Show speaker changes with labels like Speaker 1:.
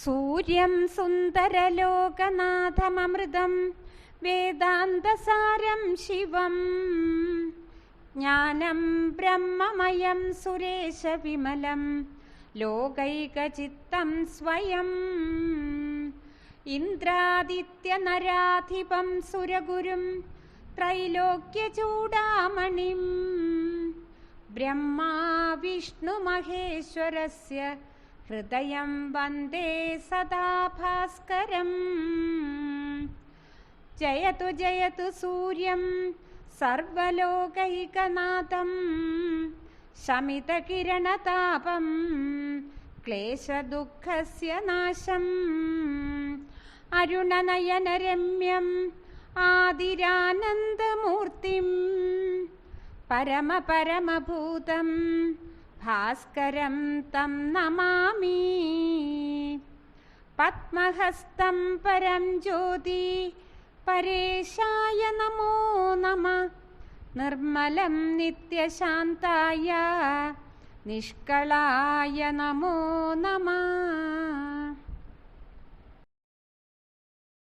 Speaker 1: സൂര്യം സുന്ദരലോകനാഥമൃതം വേദാന്തസാരം ശിവം. ജ്ഞാനം ബ്രഹ്മമയം സുരേശവിമലം ലോകൈകചിത്തം സ്വയം. ഇന്ദ്രാദിത്യനരാധിപം സുരഗുരും ത്രൈലോക്യചൂടാമണിം ബ്രഹ്മാ വിഷ്ണുമഹേശ്വരസ്യ ഹൃദയം വന്ദേ സദാ ഭാസ്കരം. ജയതു ജയതു സൂര്യം സർവലോകൈകനാഥം. ശമിതകിരണതാപം ക്ലേശദുഃഖസ്യ നാശം. അരുണനയനരമ്യം ആദിരാനന്ദമൂർത്തിം. പരമപരമഭൂതം ഭാസ്കരം തം നമാമി. പത്മഹസ്തം പരം ജ്യോതി. പരേശായ നമോ നമ. നിർമ്മലം നിത്യശാന്തായ. നിഷ്കളായ നമോ നമ.